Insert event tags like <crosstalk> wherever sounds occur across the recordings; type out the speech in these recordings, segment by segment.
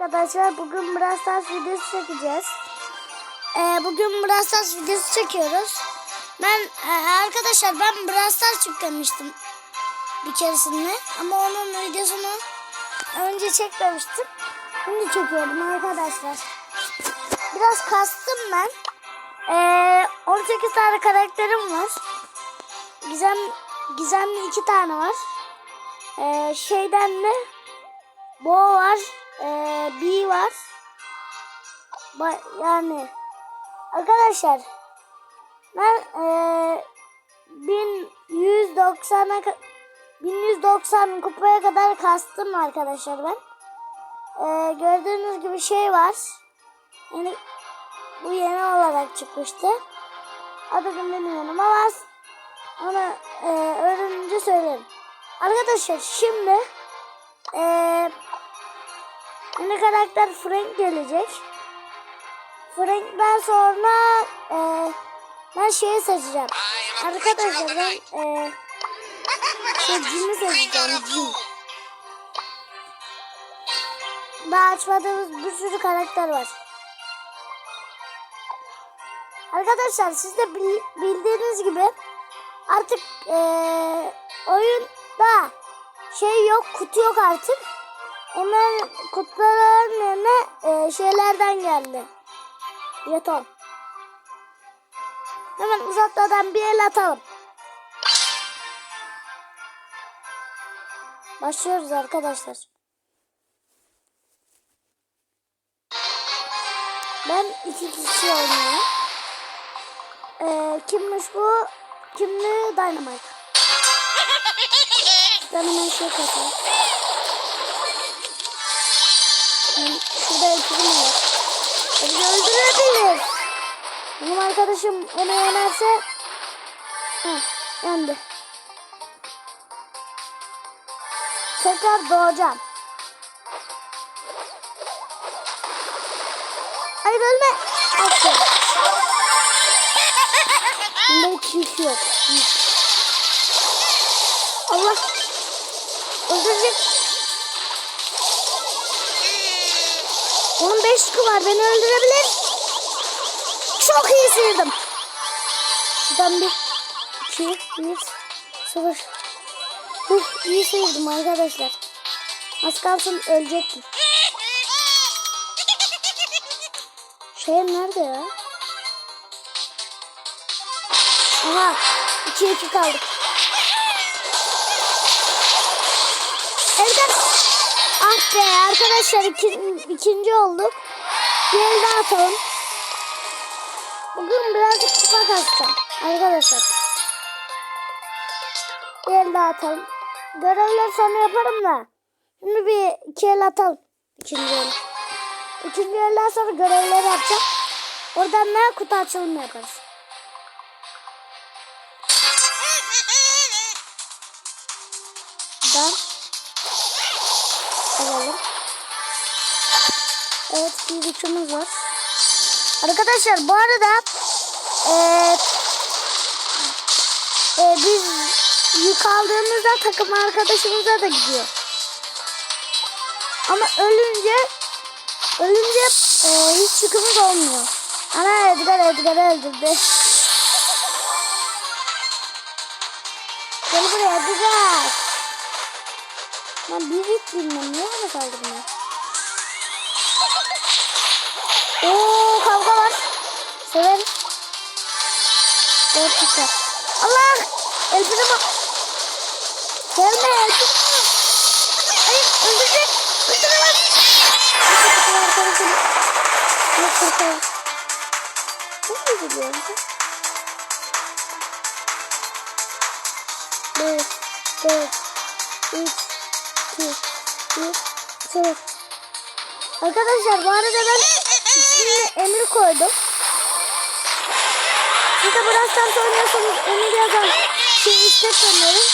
Arkadaşlar bugün Brawl Stars videosu çekeceğiz. Ee, bugün Brawl Stars videosu çekiyoruz. Ben e, arkadaşlar ben Brawl Stars yüklemiştim bir keresinde. Ama onun videosunu önce çekmemiştim. Şimdi çekiyorum arkadaşlar. Biraz kastım ben. Ee, 18 tane karakterim var. Gizem, gizemli iki tane var. Ee, şeyden de Bo var. Ee, B var. Ba- yani arkadaşlar ben ee, 1190'a ka- 1190 kupaya kadar kastım arkadaşlar ben. Ee, gördüğünüz gibi şey var. Yani bu yeni olarak çıkmıştı. Adını bilmiyorum ama onu e, öğrenince söylerim. Arkadaşlar şimdi e, yeni karakter Frank gelecek. Frank'ten sonra e, ben şeyi seçeceğim. Arkadaşlar ben e, şey, Jim'i seçeceğim. Jim. Daha açmadığımız bir sürü karakter var. Arkadaşlar siz de bil- bildiğiniz gibi artık eee oyunda şey yok kutu yok artık. Hemen kutuların yerine eee, şeylerden geldi. Jeton. Hemen uzatmadan bir el atalım. Başlıyoruz arkadaşlar. Ben iki kişi oynuyorum. Ee, kimmiş bu? Kimli Dynamite. <laughs> Dynamite katalım. Yani Şurada ekibim var. Beni öldürebilir. Benim arkadaşım onu yenerse Heh, yendi. Tekrar doğacağım. Hayır ölme. Aferin. Bunda yük yok. Allah. Öldürecek. Onun beş yükü var. Beni öldürebilir. Çok iyi sıyırdım. Şuradan bir, iki, bir, sıfır. Huh, iyi sıyırdım arkadaşlar. Az kalsın ölecektim. Şey nerede ya? Aha. 2 2 kaldık. Evden Ah be arkadaşlar iki, ikinci olduk. Bir el daha atalım. Bugün birazcık kupa kasacağım arkadaşlar. Bir el daha atalım. Görevler sonra yaparım da. Şimdi bir iki el atalım. İkinci el. İkinci elden sonra görevleri yapacağım. Oradan da kutu açılımı yaparız. Evet bir yükümüz var. Arkadaşlar bu arada eee e, biz yük aldığımızda takım arkadaşımıza da gidiyor. Ama ölünce ölünce e, hiç yükümüz olmuyor. Ana Edgar Edgar'ı öldürdü. Gel buraya Edgar. Ben bir bit bilmem niye bana saldırmıyor? Oo kavga var. Severim. Kişi. Allah! Elfini Gelme Elfini Hayır öldürecek. Yok kurtar. Ne gidiyorsun? Beş, dört, üç, iki, bir, sıfır. Arkadaşlar bu arada ben ismini Emir koydum. Siz de Brawl Stars oynuyorsanız Emir yazan şey istek gönderin.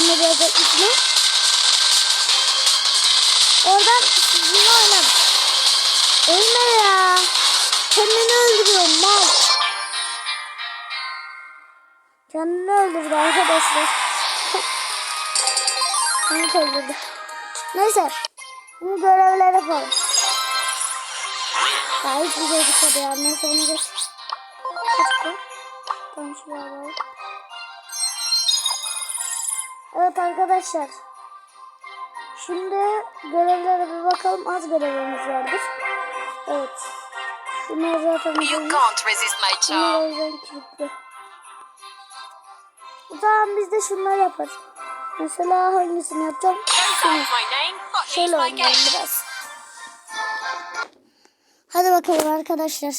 Emir yazan ismi. Oradan sizinle oynarım. Ölme ya. Kendini öldürüyorum mal. Kendini öldürdü arkadaşlar. Kendini öldürdü. Neyse. Şimdi görevler yapalım. Daha hiç bir şey ya. Neyse bunu geç. Tamam şuraya alalım. Evet arkadaşlar. Şimdi görevlere bir bakalım. Az görevimiz vardır. Evet. Şunlar zaten my Bunlar o yüzden kilitli. O zaman biz de şunları yaparız. Mesela hangisini yapacağım? Şunu. Şöyle oynayalım biraz. Hadi bakalım arkadaşlar.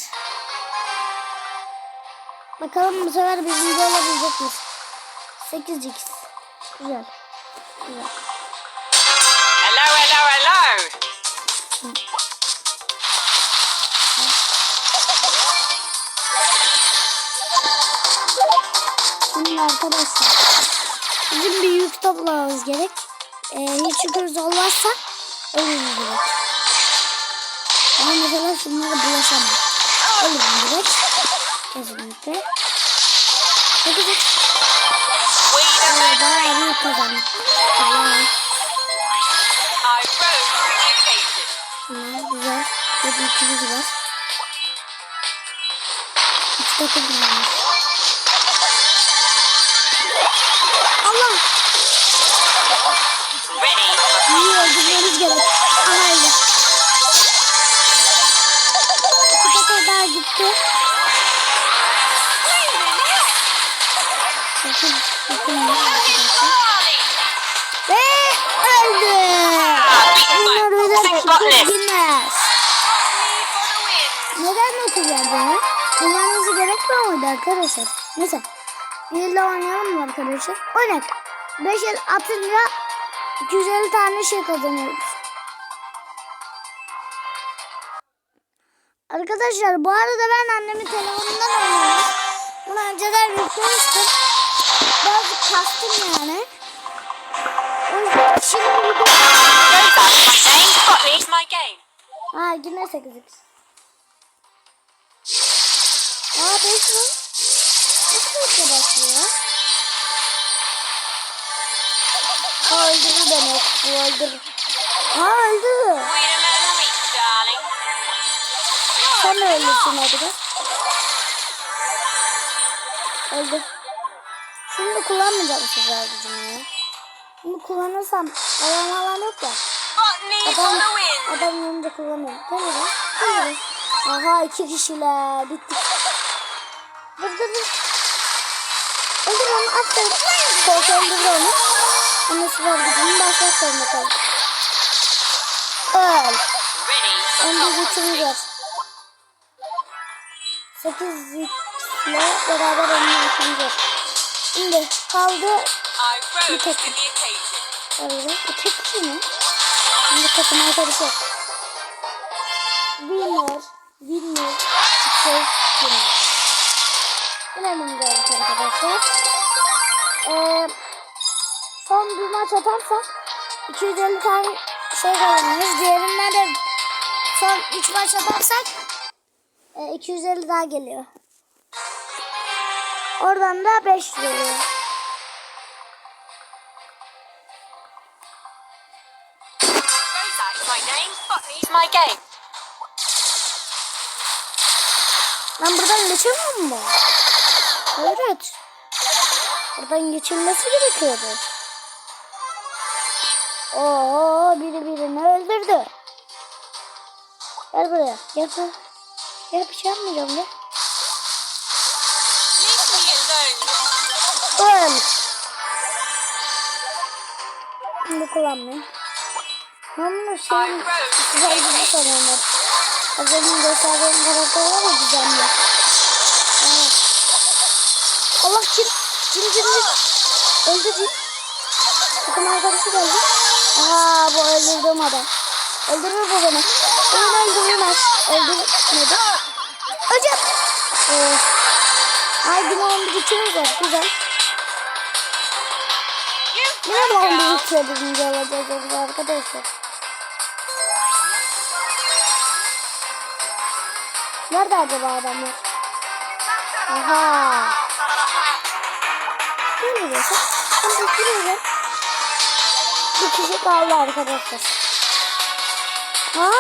Bakalım bu sefer birinci olabilecek miyiz? 8x. Güzel. Güzel. Hello, hello, hello. Şimdi arkadaşlar. Bizim bir yük toplamamız gerek. Ee, hiç yükümüz olmazsa ölürüz direkt. Ama mesela şunlara bulaşamam. Ölürüm direkt. Kesinlikle. We the Ee, bayağı büyük kazandık. Allah'ım. Tamam güzel. Bir ikimiz var. İki takım varmış. Gitti. Bakın, bakın ne arkadaşlar. Ve öldü. Bunlar öyle çıkıp gitmez. Neden notu geldi ha? Oynanması gerekmiyor muydu arkadaşlar? Neyse. Bir de oynayalım mı arkadaşlar? Oynak. 5 el atınca 250 tane şey kazanıyoruz. Arkadaşlar bu arada ben annemin telefonundan oynuyorum. Bunu önceden yüklemiştim. Bazı kastım yani. O yüzden şimdi bir game. Ha yine 8x. Aa 5 mi? Nasıl 5'e başlıyor? Öldürür demek. Bu öldürür. Ha öldü. Sen de ölürsün be. Öldü. Şimdi kullanmayacağım sizler gücümü ya. Bunu kullanırsam alan alan yok ya. Adam, adam yanında kullanıyor. Gel buraya. Gel. Aha iki kişiler. Bittik. Dur dur dur. Öldür onu. Aferin. Korku öldürdü onu. Ama süper gücünü başlat zorunda kaldı. Öl. Önde gücümüz var. 8 ile beraber gücümüz var. Şimdi kaldı. The occasion. Öyle. Bu tek kişi mi? Şimdi takım arkadaşı yok. Winner. Winner. Çıkıyor. Winner. Bilelim gördük arkadaşlar. Ee, son bir maç atarsak 250 tane şey kazanırız. Diğerinden de son 3 maç atarsak e, 250 daha geliyor. Oradan da 5 geliyor. Ben buradan geçemiyor mu? Evet. Buradan geçilmesi gerekiyordu. Oo, biri birini öldürdü. Gel buraya. Gel buraya. Gel bir şey yapmayacağım alone. Öl. Şimdi kullanmayayım. Bunu şeyin güzel gibi sanıyorum. Az önce gösterdiğim karakter var ya güzel Evet. Allah kim? Kim kim kim? Öldü kim? Takım arkadaşı geldi. Aa bu öldürdüğüm adam. Öldürür bu beni. Beni öldürmez. Öldürmedi. Hocam. Ee, ay round bitiyoruz ya. Güzel. Yine girl. bitiyor birinci olacağız biz arkadaşlar. Nerede acaba adamlar? Aha. Ne diyorsun? Ben de giriyorum. Bir kişi kaldı arkadaşlar. Ha.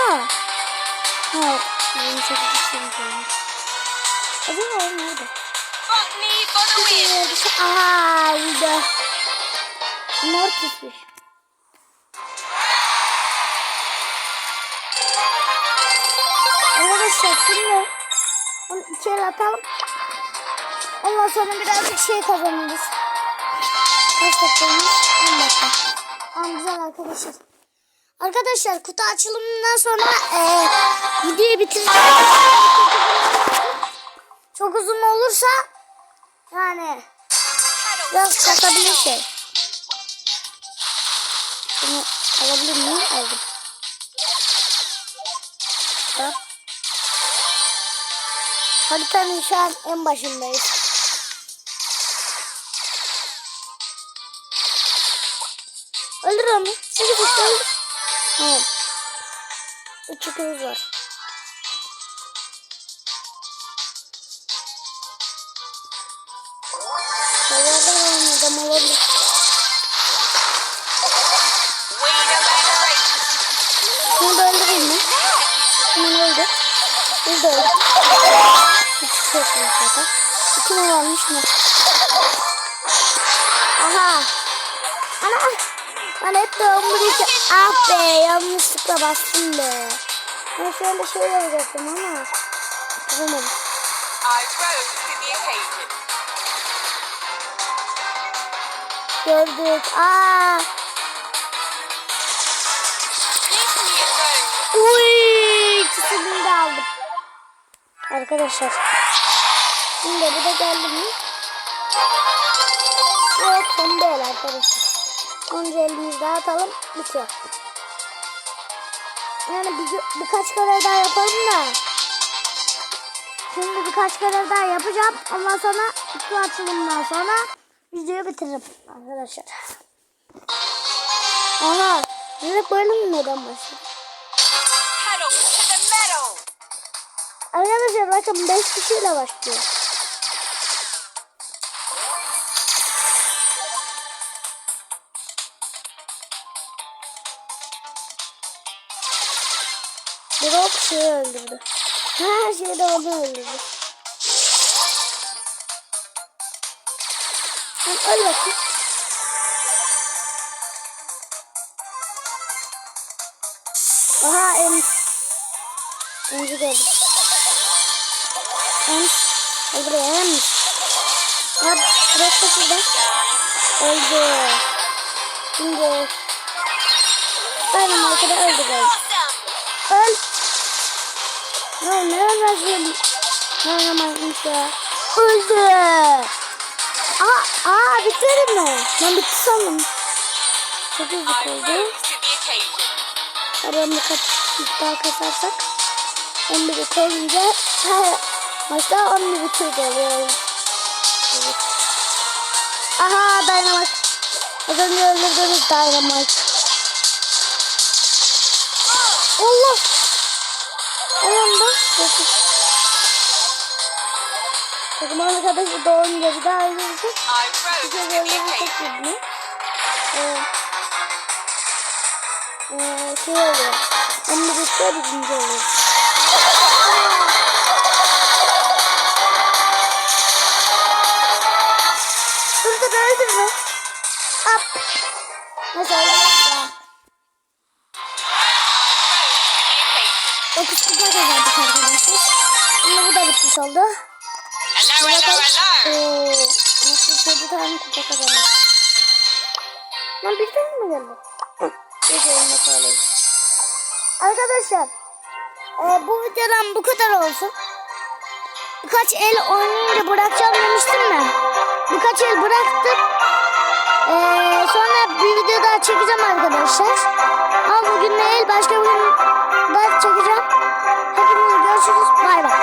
Evet. 28 yaşındayım. Acaba o nerede? Botany for the win. Aha burada. Mortis'miş. Arkadaşlar şimdi onu el atalım. Ondan sonra birazcık şey kazanırız. Kaç dakikamız? 10 dakika. Tamam güzel arkadaşlar. Arkadaşlar kutu açılımından sonra eee videoyu bitireceğim. Çok uzun olursa yani biraz kasabilir şey. Bunu alabilir miyim? Aldım. Bak. Haritanın şu an en başındayız. Öldür onu. Sıkı öldür. Tamam. Üç çukuruz var. Olabilir. Bunu da öldüreyim mi? Bunu öldü. Bir de öldü. Hiç çok iyi zaten. İki mi varmış mı? Aha. Ana. Ben hep de omurilik. Ah be yanlışlıkla bastım be. Ben şöyle şey yapacaktım ama. Yapamadım. I rose to the occasion. Gördük. Aa. Uy, ikisini de aldım. Arkadaşlar. Şimdi bu da geldi mi? Evet son değil arkadaşlar. Önce elimizi daha atalım. Bitiyor. Yani bir, birkaç kere daha yapalım da. Şimdi birkaç kere daha yapacağım. Ondan sonra iki açılımdan sonra videoyu bitiririm arkadaşlar. Aha. Direkt böyle mi neden metal. Arkadaşlar bakın 5 kişiyle başlıyor. Brock şeyi öldürdü. Her şeyi de onu öldürdü. Sen öl bakayım. Aha em. Emzi gördüm. Em. Gel buraya em. Ya bırak da şurada. Öldü. Şimdi. Benim arkada öldü. Awesome. Öl. Ya ne ölmezdim. Ne ölmezmiş ya. Öldü. Aa, aa bitmedi mi? Ben bitti sandım. Çok hızlı oldu. Aramda kaç daha kasarsak 11'i koyunca her maçta 11 bitirdi oluyor. Evet. Aha Dynamite. Az önce öldürdüğümüz Dynamite. Bir daha öldürecek. I rose Bir to kez the öldürecek occasion. birini. Ee, ee, şey oluyor. Onu bitti birinci oluyor. Dur dur öldürme. Hop. Nasıl oldu? Ya. Dokuz kupa kazandık arkadaşlar. Şimdi bu da bitmiş oldu. Kupa kazandık. Lan bir tane mi geldi? Onu söyleyeyim. Arkadaşlar. E, bu videodan bu kadar olsun. Birkaç el oynayınca bırakacağım demiştim mi? Birkaç el bıraktım. E, sonra bir video daha çekeceğim arkadaşlar. Ama bugün değil başka bir gün daha çekeceğim. Hepiniz görüşürüz. Bay bay.